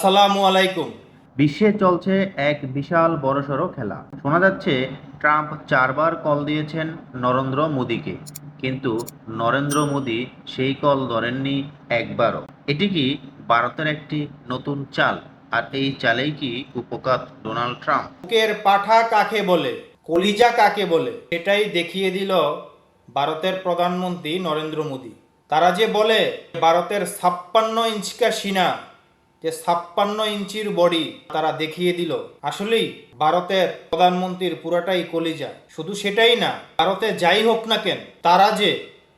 আসসালামু আলাইকুম। বিশ্বে চলছে এক বিশাল বড়সড় খেলা। শোনা যাচ্ছে ট্রাম্প চারবার কল দিয়েছেন নরেন্দ্র মোদীকে। কিন্তু নরেন্দ্র মোদী সেই কল ধরেননি একবারও। এটি কি ভারতের একটি নতুন চাল? আর এই চালেই কি উপকার ডোনাল্ড ট্রাম্প? বুকের পাঠা কাকে বলে? কলিজা কাকে বলে? এটাই দেখিয়ে দিল ভারতের প্রধানমন্ত্রী নরেন্দ্র মোদী। তারা যে বলে ভারতের ছাপ্পান্ন ইঞ্চিকা সিনা যে ছাপ্পান্ন ইঞ্চির বডি তারা দেখিয়ে দিল। আসলেই ভারতের প্রধানমন্ত্রীর পুরাটাই কলিজা। শুধু সেটাই না, ভারতে যাই হোক না কেন, তারা যে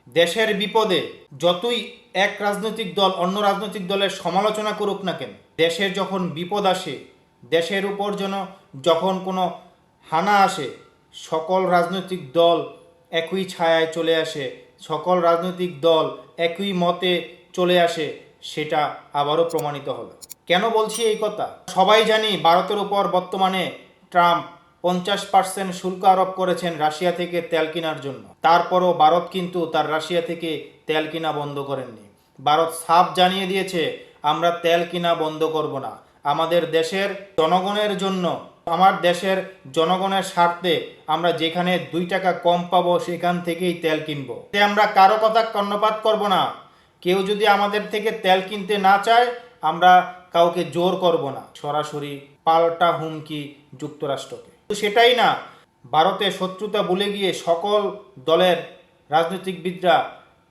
দেশের বিপদে যতই এক রাজনৈতিক দল অন্য রাজনৈতিক দলের সমালোচনা করুক না কেন, দেশের যখন বিপদ আসে, দেশের উপর যেন যখন কোনো হানা আসে, সকল রাজনৈতিক দল একই ছায়ায় চলে আসে, সকল রাজনৈতিক দল একই মতে চলে আসে সেটা আবারও প্রমাণিত হলো কেন বলছি এই কথা? সবাই জানি ভারতের উপর বর্তমানে ট্রাম্প পঞ্চাশ পার্সেন্ট শুল্ক আরোপ করেছেন রাশিয়া থেকে তেল কেনার জন্য। তারপরও ভারত কিন্তু তার রাশিয়া থেকে তেল কিনা বন্ধ করেননি। ভারত সাফ জানিয়ে দিয়েছে, আমরা তেল কিনা বন্ধ করব না। আমাদের দেশের জনগণের জন্য, আমার দেশের জনগণের স্বার্থে আমরা যেখানে দুই টাকা কম পাবো সেখান থেকেই তেল কিনবো। আমরা কারও কথা কর্ণপাত করব না। কেউ যদি আমাদের থেকে তেল কিনতে না চায়, আমরা কাউকে জোর করব না। সরাসরি পাল্টা হুমকি যুক্তরাষ্ট্রকে। সেটাই না, ভারতে শত্রুতা ভুলে গিয়ে সকল দলের রাজনৈতিকবিদরা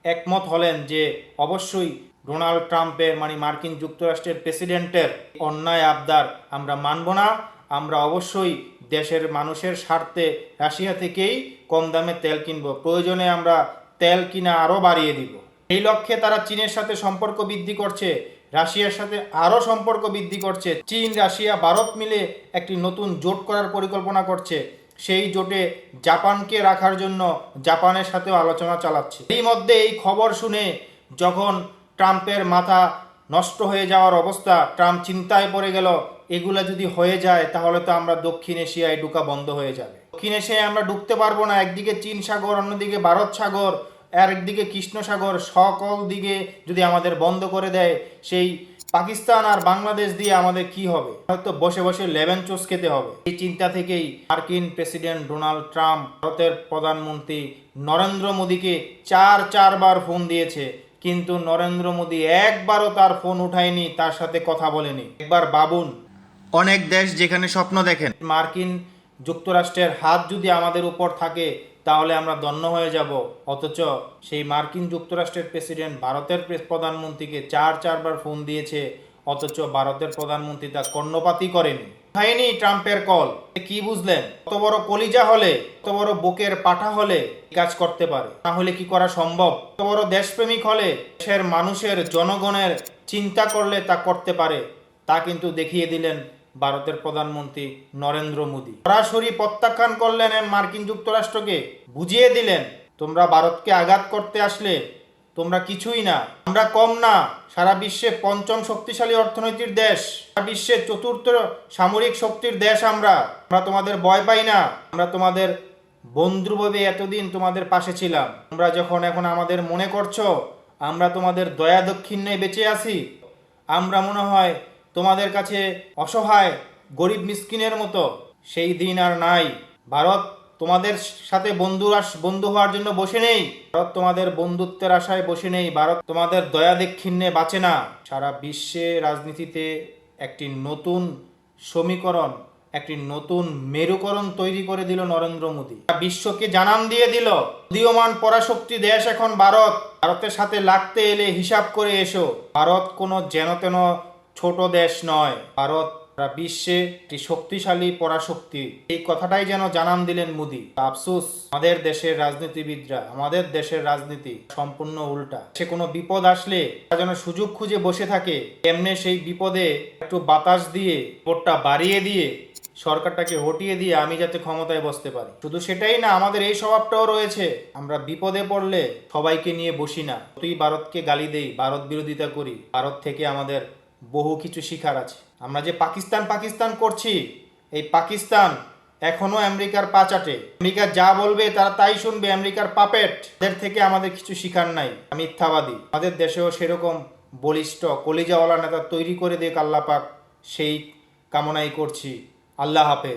একমত হলেন যে অবশ্যই ডোনাল্ড ট্রাম্পের মানে মার্কিন যুক্তরাষ্ট্রের প্রেসিডেন্টের অন্যায় আবদার আমরা মানব না। আমরা অবশ্যই দেশের মানুষের স্বার্থে রাশিয়া থেকেই কম দামে তেল কিনব। প্রয়োজনে আমরা তেল কিনা আরও বাড়িয়ে দিব। এই লক্ষ্যে তারা চীনের সাথে সম্পর্ক বৃদ্ধি করছে, রাশিয়ার সাথে আরও সম্পর্ক বৃদ্ধি করছে। চীন, রাশিয়া, ভারত মিলে একটি নতুন জোট করার পরিকল্পনা করছে। সেই জোটে জাপানকে রাখার জন্য জাপানের সাথেও আলোচনা চালাচ্ছে। এই মধ্যে এই খবর শুনে যখন ট্রাম্পের মাথা নষ্ট হয়ে যাওয়ার অবস্থা, ট্রাম্প চিন্তায় পড়ে গেল, এগুলো যদি হয়ে যায়, তাহলে তো আমরা দক্ষিণ এশিয়ায় ঢুকা বন্ধ হয়ে যাবে। দক্ষিণ এশিয়ায় আমরা ঢুকতে পারব না, একদিকে চীন সাগর, অন্যদিকে ভারত সাগর। একদিকে কৃষ্ণ সাগর সকল দিকে যদি আমাদের বন্ধ করে দেয়, সেই পাকিস্তান আর বাংলাদেশ দিয়ে আমাদের কি হবে? হয়তো বসে বসে লেভেন চোস খেতে হবে। এই চিন্তা থেকেই মার্কিন প্রেসিডেন্ট ডোনাল্ড ট্রাম্প ভারতের প্রধানমন্ত্রী নরেন্দ্র মোদীকে চার চারবার ফোন দিয়েছে। কিন্তু নরেন্দ্র মোদী একবারও তার ফোন উঠায়নি, তার সাথে কথা বলেনি। একবার বাবুন অনেক দেশ যেখানে স্বপ্ন দেখেন, মার্কিন যুক্তরাষ্ট্রের হাত যদি আমাদের উপর থাকে, তাহলে আমরা দন্য হয়ে যাব। অথচ সেই মার্কিন যুক্তরাষ্ট্রের প্রেসিডেন্ট ভারতের প্রধানমন্ত্রীকে চার চারবার ফোন দিয়েছে, অথচ ভারতের প্রধানমন্ত্রী তা কর্ণপাতই করেনি। হয়নি ট্রাম্পের কল। কি বুঝলেন? কত বড় কলিজা হলে, কত বড় বুকের পাঠা হলে কাজ করতে পারে। না হলে কি করা সম্ভব? কত বড় দেশপ্রেমিক হলে, দেশের মানুষের জনগণের চিন্তা করলে তা করতে পারে। তা কিন্তু দেখিয়ে দিলেন ভারতের প্রধানমন্ত্রী নরেন্দ্র মোদী। সরাসরি প্রত্যাখ্যান করলেন মার্কিন যুক্তরাষ্ট্রকে। বুঝিয়ে দিলেন, তোমরা ভারতকে আঘাত করতে আসলে তোমরা কিছুই না। আমরা কম না, সারা বিশ্বে পঞ্চম শক্তিশালী অর্থনৈতিক দেশ। সারা বিশ্বের চতুর্থ সামরিক শক্তির দেশ আমরা। আমরা তোমাদের ভয় পাই না, আমরা তোমাদের বন্ধুভাবে এতদিন তোমাদের পাশে ছিলাম। তোমরা যখন এখন আমাদের মনে করছ, আমরা তোমাদের দয়া দক্ষিণে বেঁচে আছি, আমরা মনে হয় তোমাদের কাছে অসহায়, গরিব মিসকিনের মতো। সেই দিন আর নাই। ভারত তোমাদের সাথে বন্ধু বন্ধু হওয়ার জন্য বসে নেই। ভারত তোমাদের বন্ধুত্বের আশায় বসে নেই। ভারত তোমাদের দয়া দক্ষিণে বাঁচে না। সারা বিশ্বে রাজনীতিতে একটি নতুন সমীকরণ, একটি নতুন মেরুকরণ তৈরি করে দিল নরেন্দ্র মোদী। বিশ্বকে জানান দিয়ে দিল, উদীয়মান পরাশক্তি দেশ এখন ভারত। ভারতের সাথে লাগতে এলে হিসাব করে এসো। ভারত কোনো যেন তেন ছোট দেশ নয়, ভারত। বিশ্বে একটি শক্তিশালী পরাশক্তি। এই কথাটাই যেন জানান দিলেন মোদী। আফসোস, আমাদের দেশের রাজনীতিবিদরা, আমাদের দেশের রাজনীতি সম্পূর্ণ উল্টা। সে কোনো বিপদ আসলে তারা যেন সুযোগ খুঁজে বসে থাকে এমনি সেই বিপদে একটু বাতাস দিয়ে, ভোটটা বাড়িয়ে দিয়ে, সরকারটাকে হটিয়ে দিয়ে আমি যাতে ক্ষমতায় বসতে পারি। শুধু সেটাই না, আমাদের এই স্বভাবটাও রয়েছে। আমরা বিপদে পড়লে সবাইকে নিয়ে বসি না। তুই ভারতকে গালি দেই, ভারত বিরোধিতা করি, ভারত থেকে আমাদের বহু কিছু শিখার আছে। আমরা যে পাকিস্তান পাকিস্তান করছি, এই পাকিস্তান এখনও আমেরিকার পাচাটে। আমেরিকা যা বলবে তারা তাই শুনবে, আমেরিকার পাপেট। এদের থেকে আমাদের কিছু শিখার নাই। আমি মিথ্যাবাদী। আমাদের দেশেও সেরকম বলিষ্ঠ কলিজাওয়ালা নেতা তৈরি করে দিয়ে আল্লাহ পাক সেই কামনাই করছি। আল্লাহ হাফেজ।